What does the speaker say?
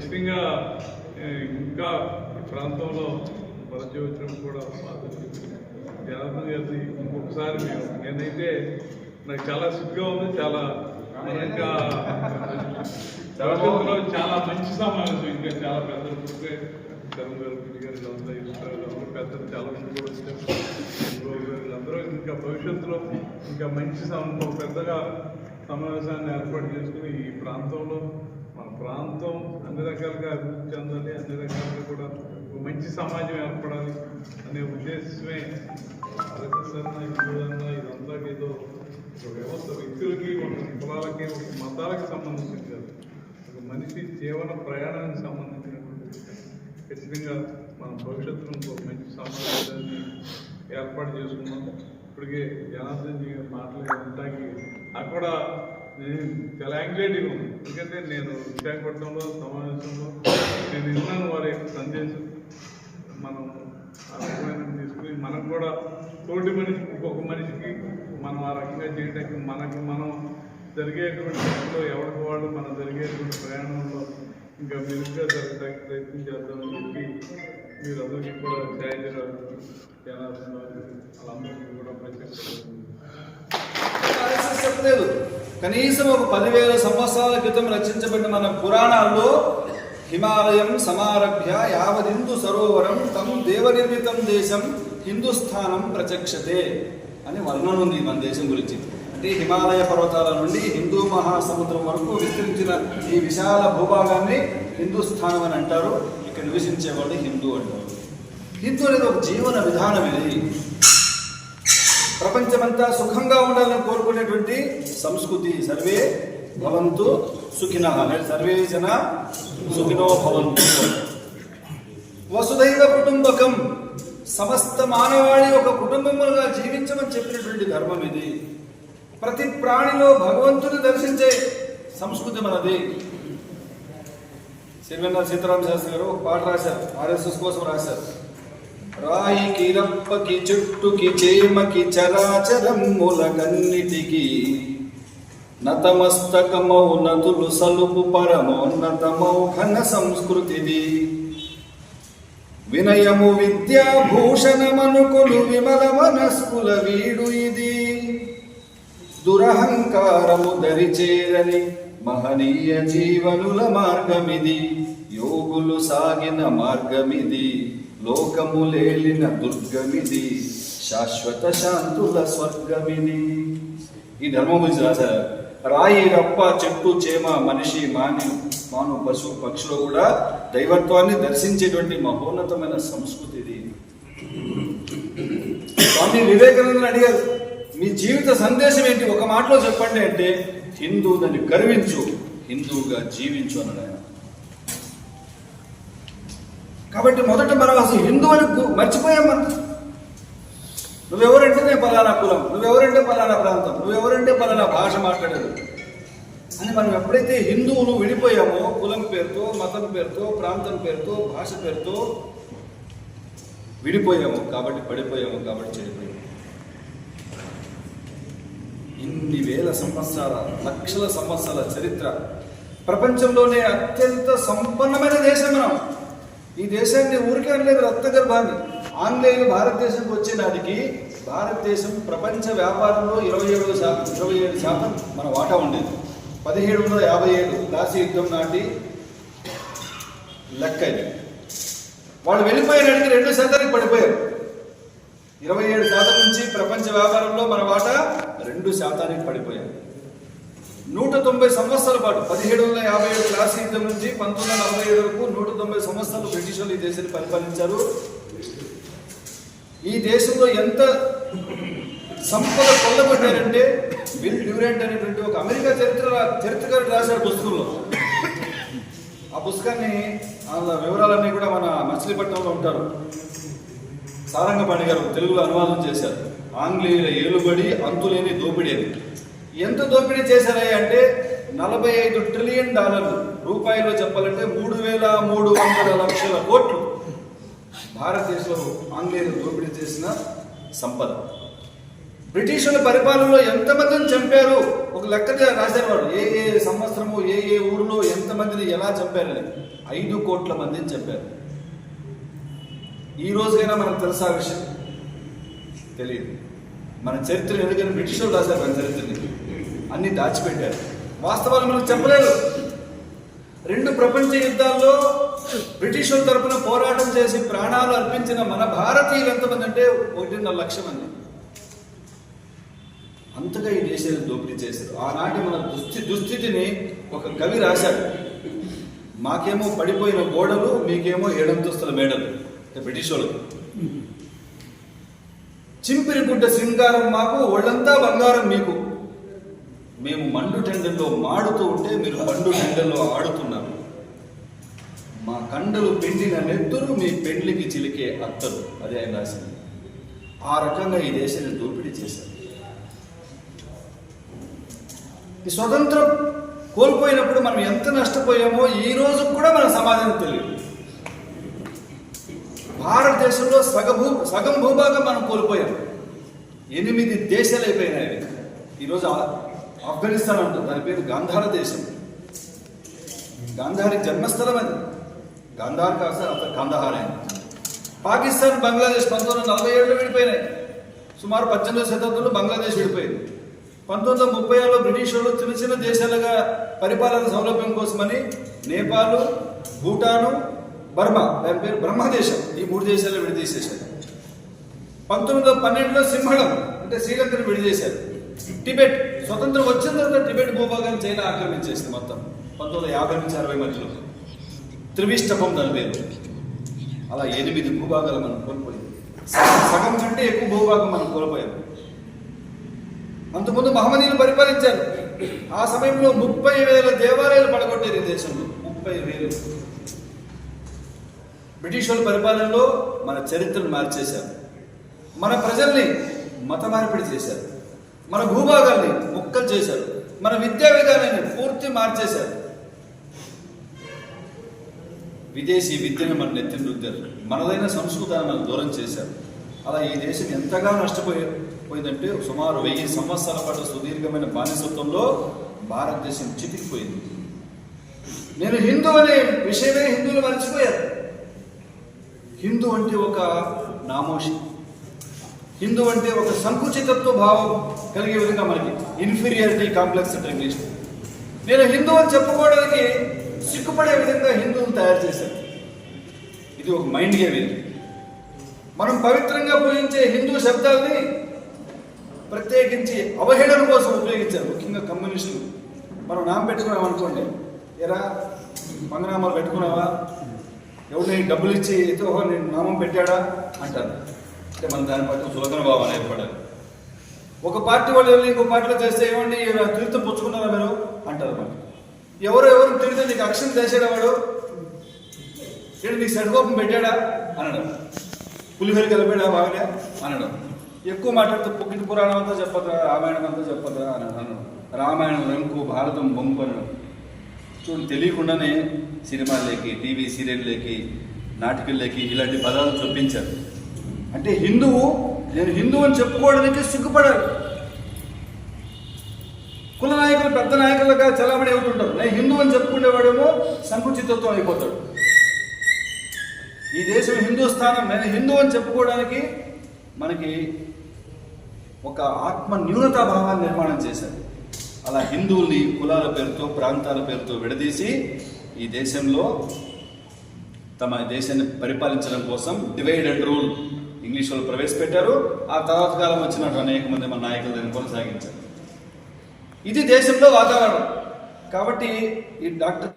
ఖచ్చితంగా ఇంకా ఈ ప్రాంతంలో వరద వచ్చినప్పుడు కూడా జనార్దన్ గారిది ఇంకొకసారి మేము నేనైతే నాకు చాలా సిగ్గా ఉంది చాలా మన ఇంకా చాలా మంచి సమావేశం ఇంకా చాలా పెద్దలు చూస్తే చరణ్ గారు పిల్లి గారు వీళ్ళంతా ఇస్తారు పెద్దలు చాలా మంది కూడా వచ్చారు. అందరూ వీళ్ళందరూ ఇంకా భవిష్యత్తులో ఇంకా మంచి సమ పెద్దగా సమావేశాన్ని ఏర్పాటు చేసుకుని ఈ ప్రాంతంలో మన ప్రాంతం అన్ని రకాలుగా అభివృద్ధి చెందాలి అన్ని రకాలుగా కూడా ఒక మంచి సమాజం ఏర్పడాలి అనే ఉద్దేశమే ఆర్ఎస్ఎస్ హిందూ ఇదంతా ఏదో ఒక వ్యవస్థ వ్యక్తులకి ఒక కులాలకి ఒక మతాలకు సంబంధించింది కాదు. ఒక మనిషి జీవన ప్రయాణానికి సంబంధించినటువంటి ఖచ్చితంగా మన భవిష్యత్తులో ఒక మంచి సమాజాన్ని ఏర్పాటు చేసుకున్నాం ఇప్పటికే జనార్దన్ జీ గారు మాట్లాడే అక్కడ చాలా యాంగ్జైటీగా ఉంది ఎందుకంటే నేను విశాఖపట్నంలో సమావేశంలో నేను విన్నాను వారి సందేశం. మనం ఆ రకమైన తీసుకుని మనం కూడా తోటి మనిషి ఇంకొక మనిషికి మనం ఆ రకంగా చేయడానికి మనకి మనం జరిగేటువంటి ఎవరికి వాళ్ళు మనం జరిగేటువంటి ప్రయాణంలో ఇంకా మెరుగ్గా జరగడానికి ప్రయత్నం చేద్దామని చెప్పి మీరు అందరికీ కూడా ఛాయగా జనార్దన్ వాళ్ళందరికీ కూడా ప్రత్యేక కనీసం ఒక పదివేల సంవత్సరాల క్రితం రచించబడిన మన పురాణాల్లో హిమాలయం సమారభ్య యావదిందు సరోవరం తం దేవనిర్మితం దేశం హిందుస్థానం ప్రచక్షతే అని వర్ణన ఉంది మన దేశం గురించి. అంటే హిమాలయ పర్వతాల నుండి హిందూ మహాసముద్రం వరకు విస్తరించిన ఈ విశాల భూభాగాన్ని హిందూస్థానం అని అంటారు. ఇక్కడ నివసించే వాళ్ళు హిందూ అంటారు. హిందూ అనేది ఒక జీవన విధానం ఇది. ప్రపంచమంతా సుఖంగా ఉండాలని కోరుకునేటువంటి సంస్కృతి సర్వే భవంతు సుఖిన. సర్వే జన సుఖినో భవంతు. వసుధైవ కుటుంబకం సమస్త మానవాళి ఒక కుటుంబములుగా జీవించమని చెప్పినటువంటి ధర్మం ఇది. ప్రతి ప్రాణిలో భగవంతుని దర్శించే సంస్కృతి మనది. సిరివెన్న సీతారామ శాస్త్రి గారు ఒక పాట రాశారు. ఆర్ఎస్ఎస్ కోసం రాశారు. రాయికి రప్పకి చుట్టుకి చేమకి చరాచరములకన్నిటికి నతమస్తకమౌ నదులు సలుపు పరమోన్నతమౌ ఘన సంస్కృతిది. వినయము విద్యాభూషణమనుకులు విమల మనస్కుల వీడు ఇది. దురహంకారము దరిచేరని మహనీయ జీవనుల మార్గమిది. యోగులు సాగిన మార్గమిది. లోకములేలిన దుర్గమిది శాశ్వత శాంతుల స్వర్గమిది. ఈ ధర్మం గురించి రాశారు రాయి రప్ప చెట్టు చేమ మనిషి మాని మాను పశు పక్షులు కూడా దైవత్వాన్ని దర్శించేటువంటి మహోన్నతమైన సంస్కృతి ఇది. స్వామి వివేకానందని అడిగారు మీ జీవిత సందేశం ఏంటి? ఒక మాటలో చెప్పండి అంటే హిందూ దాన్ని గర్వించు హిందువుగా జీవించు అన్నాడు ఆయన కాబట్టి మొదట మనం అసలు హిందూ అని మర్చిపోయాం మనం. నువ్వెవరంటే నేను పలానా కులం నువ్వెవరంటే పలానా ప్రాంతం నువ్వెవరంటే పలానా భాష మాట్లాడేది. అని మనం ఎప్పుడైతే హిందువులు విడిపోయామో కులం పేరుతో మతం పేరుతో ప్రాంతం పేరుతో భాష పేరుతో విడిపోయాము కాబట్టి పడిపోయాము కాబట్టి చెడిపోయాము ఇన్ని వేల సంవత్సరాల లక్షల సంవత్సరాల చరిత్ర. ప్రపంచంలోనే అత్యంత సంపన్నమైన దేశం మనం. ఈ దేశాన్ని ఊరికే అనలేదు రక్తగర్భాన్ని ఆంగ్లేయులు భారతదేశంకి వచ్చే నాటికి భారతదేశం ప్రపంచ వ్యాపారంలో ఇరవై ఏడు శాతం ఇరవై ఏడు శాతం మన వాటా ఉండేది. పదిహేడు వందల యాభై ఏడు దాసి యుద్ధం నాటి లెక్క ఇది. వాళ్ళు వెళ్ళిపోయినాటికి రెండు శాతానికి పడిపోయారు. ఇరవై ఏడు శాతం నుంచి ప్రపంచ వ్యాపారంలో మన వాటా రెండు శాతానికి పడిపోయారు నూట తొంభై సంవత్సరాల పాటు పదిహేడు వందల యాభై ఏడు క్లాస్ యుద్ధం నుంచి పంతొమ్మిది వందల నలభై ఏడు వరకు నూట తొంభై సంవత్సరాలు బ్రిటిష్ వాళ్ళు ఈ దేశాన్ని పరిపాలించారు. ఈ దేశంలో ఎంత సంపద కొల్లగొట్టారంటే విల్ డ్యూరెంట్ అనేటువంటి ఒక అమెరికా చరిత్ర చరిత్రకారు రాశాడు పుస్తకంలో. ఆ పుస్తకాన్ని వాళ్ళ వివరాలన్నీ కూడా మన మచిలీపట్నంలో ఉంటారు. సారంగపాణి గారు తెలుగులో అనువాదం చేశారు. ఆంగ్లేయుల ఏలుబడి అంతులేని దోపిడీ అని. ఎంత దోపిడీ చేశారా అంటే నలభై ఐదు ట్రిలియన్ డాలర్లు రూపాయల్లో చెప్పాలంటే మూడు వేల మూడు వందల లక్షల కోట్లు భారతదేశంలో ఆంగ్లేయులు దోపిడీ చేసిన సంపద. బ్రిటిషుల పరిపాలనలో ఎంతమందిని చంపారు ఒక లెక్క రాశారు వాడు ఏ ఏ సంవత్సరము ఏ ఏ ఊరిలో ఎంతమందిని ఎలా చంపారని ఐదు కోట్ల మందిని చంపారు. ఈ రోజుకైనా మనకు తెలుసా విషయం? తెలియదు మన చరిత్ర ఎందుకని బ్రిటిష్ వాళ్ళు రాశారు మన చరిత్రని. అన్ని దాచిపెట్టారు. వాస్తవాలు మనకు చెప్పలేదు రెండు ప్రపంచ యుద్ధాల్లో బ్రిటిషుల తరపున పోరాటం చేసి ప్రాణాలు అర్పించిన మన భారతీయులు ఎంతమంది అంటే ఒకటిన్నర లక్ష మంది. అంతగా ఈ దేశాన్ని దోపిడీ చేశారు. ఆనాటి మన దుస్థి దుస్థితిని ఒక కవి రాశాడు. మాకేమో పడిపోయిన గోడలు మీకేమో ఏడంతస్తుల మేడలు. బ్రిటిష్ వాళ్ళు చింపిరి గుడ్డ సింగారం మాకు ఒళ్ళంతా బంగారం మీకు. మేము మండు టెండల్లో మాడుతూ ఉంటే మీరు మండు టెండల్లో ఆడుతున్నారు. మా కండలు పెండిన నెత్తురు మీ పెండ్లికి చిలికే అత్తరు. అదే ఆయన రాసింది. ఆ రకంగా ఈ దేశాన్ని దోపిడీ చేశారు. ఈ స్వతంత్రం కోల్పోయినప్పుడు మనం ఎంత నష్టపోయామో ఈ రోజు కూడా మన సమాధానం తెలియదు. భారతదేశంలో సగ భూ సగం భూభాగం మనం కోల్పోయాం. ఎనిమిది దేశాలు అయిపోయినాయి. ఈరోజు ఆ- ఆఫ్ఘనిస్తాన్ అంటారు దాని పేరు గాంధార దేశం. గాంధారి జన్మస్థలం అది. గాంధార్ కాస్త అతను కందహార్ అయింది. పాకిస్తాన్ బంగ్లాదేశ్ పంతొమ్మిది వందల నలభై ఏడులో విడిపోయినాయి. సుమారు పద్దెనిమిదవ శతాబ్దంలో బంగ్లాదేశ్ విడిపోయింది. పంతొమ్మిది వందల ముప్పై ఆరులో బ్రిటిష్ వాళ్ళు చిన్న చిన్న దేశాలుగా పరిపాలన సౌలభ్యం కోసమని నేపాల్ భూటాను బర్మా దాని పేరు బ్రహ్మదేశం ఈ మూడు దేశాలు విడిదీసేశారు. పంతొమ్మిది వందల పన్నెండులో సింహళం అంటే శ్రీలంకను విడిచేశారు టిబెట్ స్వతంత్రం వచ్చిన తర్వాత టిబెట్ భూభాగాన్ని చైనా ఆక్రమించేసింది మొత్తం. పంతొమ్మిది వందల యాభై నుంచి అరవై మధ్యలో. త్రివిష్టపం దాని పేరు అలా ఎనిమిది భూభాగాలు మనం కోల్పోయాం. సగం- కంటే ఎక్కువ భూభాగం మనం కోల్పోయాం. అంతకుముందు మహమ్మదీలు పరిపాలించారు. ఆ సమయంలో ముప్పై వేల దేవాలయాలు పడగొట్టారు ఈ దేశంలో. ముప్పై వేలు. బ్రిటిష్ వాళ్ళ పరిపాలనలో మన చరిత్రను మార్చేశారు. మన ప్రజల్ని మత మార్పిడి చేశారు. మన భూభాగాల్ని ముక్కలు చేశారు మన విద్యా విధానాన్ని పూర్తి మార్చేశారు విదేశీ విద్యను మన నెత్తిన రుద్దారు. మనదైన సంస్కృతాన్ని దూరం చేశారు. అలా ఈ దేశం ఎంతగా నష్టపోయారు పోయిందంటే సుమారు వెయ్యి సంవత్సరాల పాటు సుదీర్ఘమైన బానిసత్వంలో భారతదేశం చితికిపోయింది. నేను హిందూ అనే విషయమే హిందువులు మర్చిపోయారు. హిందూ అంటే ఒక నామోషి హిందూ అంటే ఒక సంకుచితత్వ భావం కలిగే విధంగా మనకి ఇన్ఫీరియారిటీ కాంప్లెక్స్ అంటే ఇంగ్లీష్ నేను హిందూ అని చెప్పుకోవడానికి సిగ్గుపడే విధంగా హిందువులు తయారు చేశారు. ఇది ఒక మైండ్ గేమ్ ఇది. మనం పవిత్రంగా పూజించే హిందూ శబ్దాల్ని ప్రత్యేకించి అవహేళన కోసం ఉపయోగించారు. ముఖ్యంగా కమ్యూనిస్టులు మనం నామ పెట్టుకున్నాం అనుకోండి. ఎరా మంగనామాలు పెట్టుకున్నావా? ఎవరిని డబ్బులు ఇచ్చి ఏదో నేను నామం పెట్టాడా? అంటారు. అంటే మన దాని పట్ల సులభన భావాన్ని ఏర్పడాలి ఒక పార్టీ వాళ్ళు వెళ్ళి ఇంకో పార్టీలో చేస్తే ఏమండి? తీర్థం పుచ్చుకున్నారా మీరు? అంటారు మరి ఎవరు ఎవరు తిరిగితే నీకు అక్షరం చేసాడా వాడు? ఏంటి నీకు సరికోపం పెట్టాడా? అనడం. పులిహోర కలిపాడా బాగానే? అనడం. ఎక్కువ మాట్లాడితే పొక్కిటి పురాణం అంతా చెప్పదా రామాయణం అంతా చెప్పదా అని అనడం. రామాయణం రంకు భారతం బొంకు అనడం. చూడండి తెలియకుండానే సినిమాల్లోకి టీవీ సీరియల్లోకి నాటికల్లోకి ఇలాంటి పదాలు చొప్పించారు. అంటే హిందువు నేను హిందువు అని చెప్పుకోవడానికి సిగ్గుపడాలి కుల నాయకులు పెద్ద నాయకులుగా చలామణి అవుతుంటారు. నేను హిందూ అని చెప్పుకునేవాడేమో సంకుచితత్వం అయిపోతాడు. ఈ దేశం హిందూస్థానం నేను హిందూ అని చెప్పుకోవడానికి మనకి ఒక ఆత్మ న్యూనత భావాన్ని నిర్మాణం చేశారు. అలా హిందువుల్ని కులాల పేరుతో ప్రాంతాల పేరుతో విడదీసి ఈ దేశంలో తమ దేశాన్ని పరిపాలించడం కోసం డివైడ్ అండ్ రూల్ ఇంగ్లీష్ వాళ్ళు ప్రవేశపెట్టారు. ఆ తర్వాత కాలం వచ్చినట్టు అనేక మంది మన నాయకులు దాన్ని కొనసాగించారు. ఇది దేశంలో వాతావరణం. కాబట్టి ఈ డాక్టర్